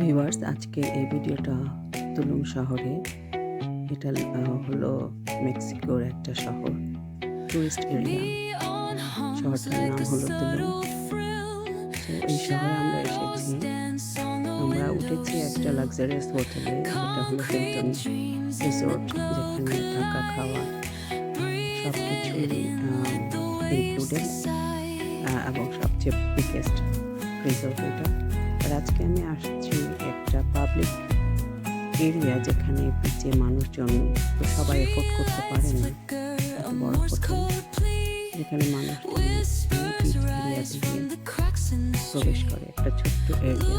Viewers, আজকে এই ভিডিওটা তুলুম শহরে। এটা হলো মেক্সিকোর একটা শহর, টুরিস্ট এরিয়া। শহরটার নাম হলো এই শহরে আমরা এসেছি। আমরা উঠেছি একটা লাক্সারিয়াস হোটেলে যেটা হলো হিলটন রিসোর্ট যেখানে থাকা, খাওয়া সব কিছুই ইনক্লুডেড এবং সবচেয়ে বিগেস্ট রিসোর্ট এটা। আর আজকে আমি আসছি একটা পাবলিক এরিয়া যেখানে পিছিয়ে মানুষজন সবাই এফোর্ড করতে পারে না যেখানে মানুষ প্রবেশ করে, একটা ছোট্ট এরিয়া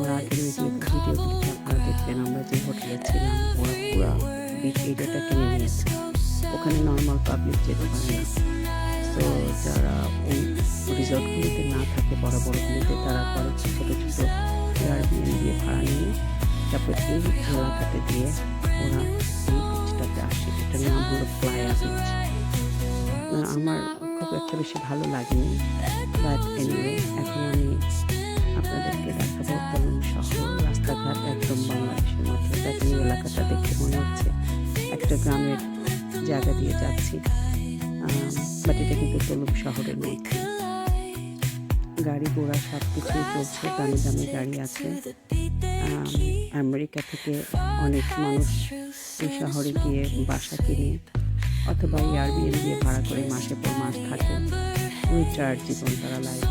ওরা দেখবেন আমরা যে হোটেলে ছিলাম, ওরা বিচ এরিয়াটা কিনে নিয়েছে। ওখানে নর্মাল পাবলিক যেতে পারে না। তো যারা ওই রিসর্টগুলিতে না থাকে, বড় বড়গুলিতে, তারা করে ছোটো ছোটো এয়ারবিএন দিয়ে ভাড়া নিয়ে তারপর এই এলাকাতে দিয়ে ওরা এই বিচটাতে আসে। এটার নাম হলো প্লায়া বিচ আমার খুব একটা বেশি ভালো লাগেনি বাট এনিওয়ে এখন আমি আপনাদেরকে দেখাবো তেমন শহর। রাস্তাঘাট একদম বাংলাদেশের মতো। এই এলাকাটা দেখে মনে হচ্ছে একটা গ্রামের জায়গা দিয়ে যাচ্ছি। বাট এটা কিন্তু তলুপ শহরের মধ্যে গাড়ি ঘোড়া সব কিছুই চলছে, দামি দামি গাড়ি আছে। আমেরিকা থেকে অনেক মানুষ এই শহরে গিয়ে বাসা কিনে অথবা এয়ারবিএন দিয়ে ভাড়া করে মাসে পর মাস থাকে। উইন্টার জীবন তারা লাইফ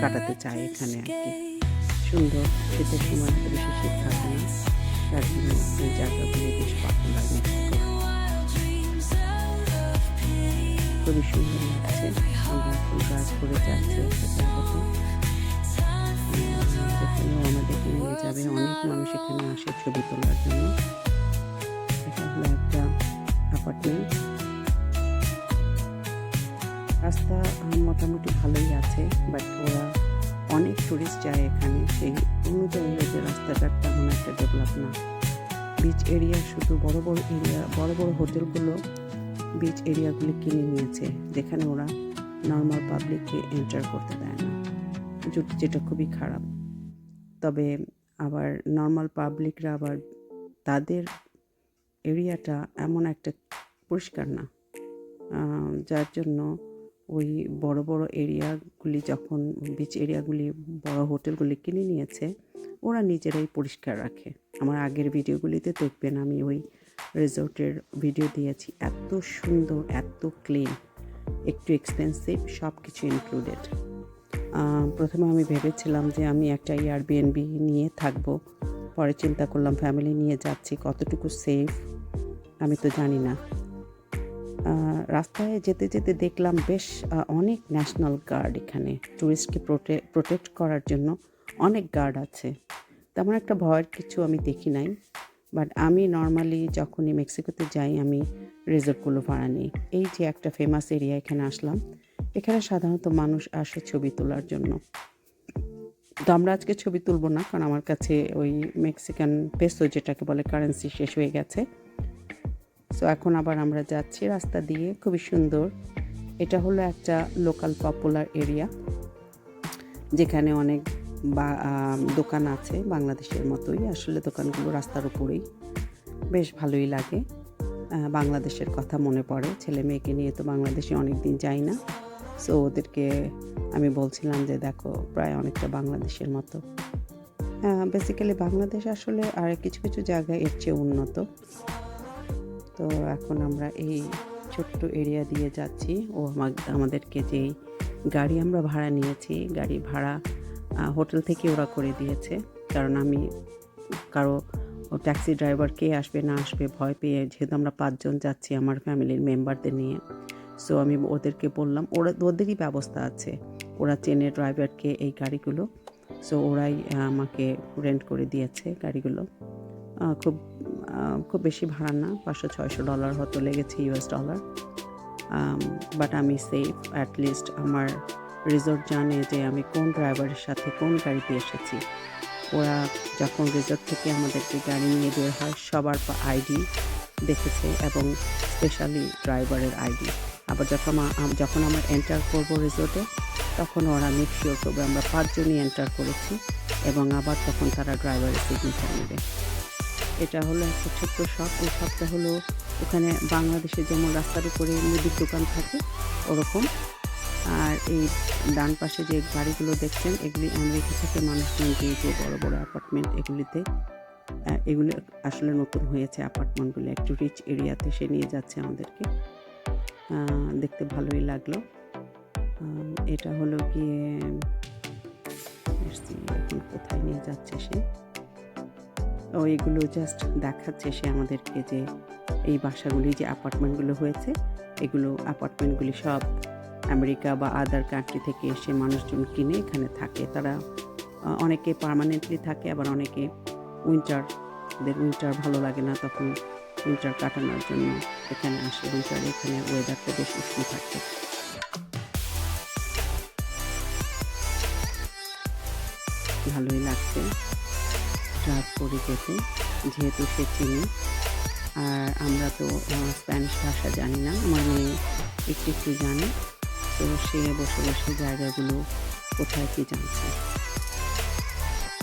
কাটাতে চায় এখানে আর কি। সুন্দর, শীতের সময় বেশি শীত থাকে না। তার জন্য এই জায়গাগুলি বেশ পপুলার মেক্সিকো খুবই সুন্দর লাগছে ফুল গাছ করে যাচ্ছি জায়গাতে আমাদেরকে নিয়ে যাবে অনেক মানুষ এখানে আসে ছবি তোলার জন্য এটা হলো একটা অ্যাপার্টমেন্ট রাস্তা মোটামুটি ভালোই আছে বাট ওরা অনেক টুরিস্ট যায় এখানে সেই অনুযায়ী ওদের রাস্তাঘাট তেমন একটা ডেভেলপ না বিচ এরিয়া শুধু বড় বড় এরিয়া বড় বড় হোটেলগুলো বিচ এরিয়াগুলি কিনে নিয়েছে, যেখানে ওরা নর্মাল পাবলিককে এন্টার করতে দেয় না। যেটা- খুবই খারাপ। তবে আবার নর্মাল পাবলিকরা আবার তাদের এরিয়াটা এমন একটা পরিষ্কার না। যার জন্য ওই বড় বড় এরিয়াগুলি যখন বিচ এরিয়াগুলি বড় হোটেলগুলি কিনে নিয়েছে, ওরা নিজেরাই পরিষ্কার রাখে। আমার আগের ভিডিওগুলিতে দেখবেন আমি ওই রিসোর্টের ভিডিও দিয়েছি। এত সুন্দর, এত ক্লিন, একটু এক্সপেন্সিভ সব কিছু ইনক্লুডেড প্রথমে আমি ভেবেছিলাম যে আমি একটা এয়ারবিএনবি নিয়ে থাকব। পরে চিন্তা করলাম ফ্যামিলি নিয়ে যাচ্ছি, কতটুকু সেফ আমি তো জানি না। রাস্তায় যেতে যেতে দেখলাম বেশ অনেক ন্যাশনাল গার্ড এখানে। ট্যুরিস্টকে প্রোটেক্ট করার জন্য অনেক গার্ড আছে। তেমন একটা ভয়ের কিছু আমি দেখি নাই। বাট আমি নর্মালি যখনই মেক্সিকোতে যাই, আমি রিসোর্টগুলো ভাড়া নিই। এই যে একটা ফেমাস এরিয়া এখানে আসলাম, এখানে সাধারণত মানুষ আসে ছবি তোলার জন্য। তো আমরা আজকে ছবি তুলবো না, কারণ আমার কাছে ওই মেক্সিকান পেসো যেটাকে বলে কারেন্সি শেষ হয়ে গেছে। সো এখন আবার আমরা যাচ্ছি রাস্তা দিয়ে, খুবই সুন্দর। এটা হলো একটা লোকাল পপুলার এরিয়া যেখানে অনেক বা দোকান আছে বাংলাদেশের মতোই। আসলে দোকানগুলো রাস্তার উপরেই। বেশ ভালোই লাগে। বাংলাদেশের কথা মনে পড়ে। ছেলে মেয়েকে নিয়ে তো বাংলাদেশে অনেক দিন যাই না। সো ওদেরকে আমি বলছিলাম যে, দেখো, প্রায় অনেকটা বাংলাদেশের মতো। বেসিক্যালি বাংলাদেশ আসলে আর কিছু কিছু জায়গায় এর চেয়ে উন্নত। তো এখন আমরা এই ছোট্ট এরিয়া দিয়ে যাচ্ছি। ও আমাদেরকে যেই গাড়ি আমরা ভাড়া নিয়েছি, গাড়ি ভাড়া হোটেল থেকে ওরা করে দিয়েছে। কারণ আমি কারও ট্যাক্সি ড্রাইভার কে আসবে না আসবে ভয় পেয়ে যেহেতু আমরা পাঁচজন যাচ্ছি আমার ফ্যামিলির মেম্বারদের নিয়ে। সো আমি ওদেরকে বললাম, ওরা, ওদেরই ব্যবস্থা আছে। ওরা চেনে ড্রাইভারকে এই গাড়িগুলো। সো ওরাই আমাকে রেন্ট করে দিয়েছে গাড়িগুলো। খুব খুব বেশি ভাড়া না, পাঁচশো, ছয়শো ডলার হয়তো লেগেছে ইউএস ডলার বাট আমি সেফ অ্যাটলিস্ট আমার রিসোর্ট জানে যে আমি কোন ড্রাইভারের সাথে কোন গাড়িতে এসেছি। ওরা যখন রিসোর্ট থেকে আমাদেরকে গাড়ি নিয়ে বের হয়, সবার আইডি দেখেছে এবং স্পেশালি ড্রাইভারের আইডি আবার যখন যখন আমরা এন্টার করব রিসোর্টে তখন ওরা মেক করবে আমরা পাঁচজনই এন্টার করেছি এবং আবার তখন তারা ড্রাইভারের সিগনেচার নেবে। এটা হলো একটা ছোট্ট শখ। এই শপটা হলো ওখানে বাংলাদেশে যেমন রাস্তার উপরে মুদির দোকান থাকে, ওরকম আর এই ডান পাশে যে গাড়িগুলো দেখছেন, এগুলি আমেরিকা থেকে মানুষজন যে বড় বড় অ্যাপার্টমেন্ট এগুলিতে এগুলো আসলে নতুন হয়েছে অ্যাপার্টমেন্টগুলো একটু রিচ এরিয়াতে সে নিয়ে যাচ্ছে আমাদেরকে। দেখতে ভালোই লাগল। এটা হলো গিয়ে এখন কোথায় নিয়ে যাচ্ছে সে? ও, এগুলো জাস্ট দেখাচ্ছে সে আমাদেরকে যে এই বাসাগুলি, যে অ্যাপার্টমেন্টগুলো হয়েছে, এগুলো অ্যাপার্টমেন্টগুলি সব আমেরিকা বা আদার কান্ট্রি থেকে এসে মানুষজন কিনে এখানে থাকে। তারা অনেকে পার্মানেন্টলি থাকে, আবার অনেকে উইন্টার ওদের উইন্টার ভালো লাগে না, তখন উইন্টার কাটানোর জন্য এখানে আসে। উইন্টারে এখানে ওয়েদারটা বেশ উষ্ণ থাকে। ভালোই লাগছে। ড্রাইভ করে যেতে যেহেতু সে চিনি। আর আমরা তো স্প্যানিশ ভাষা জানি না মেয়ে একটু একটু জানে। তো সে বসে বসে জায়গাগুলো কোথায় কী জানছে?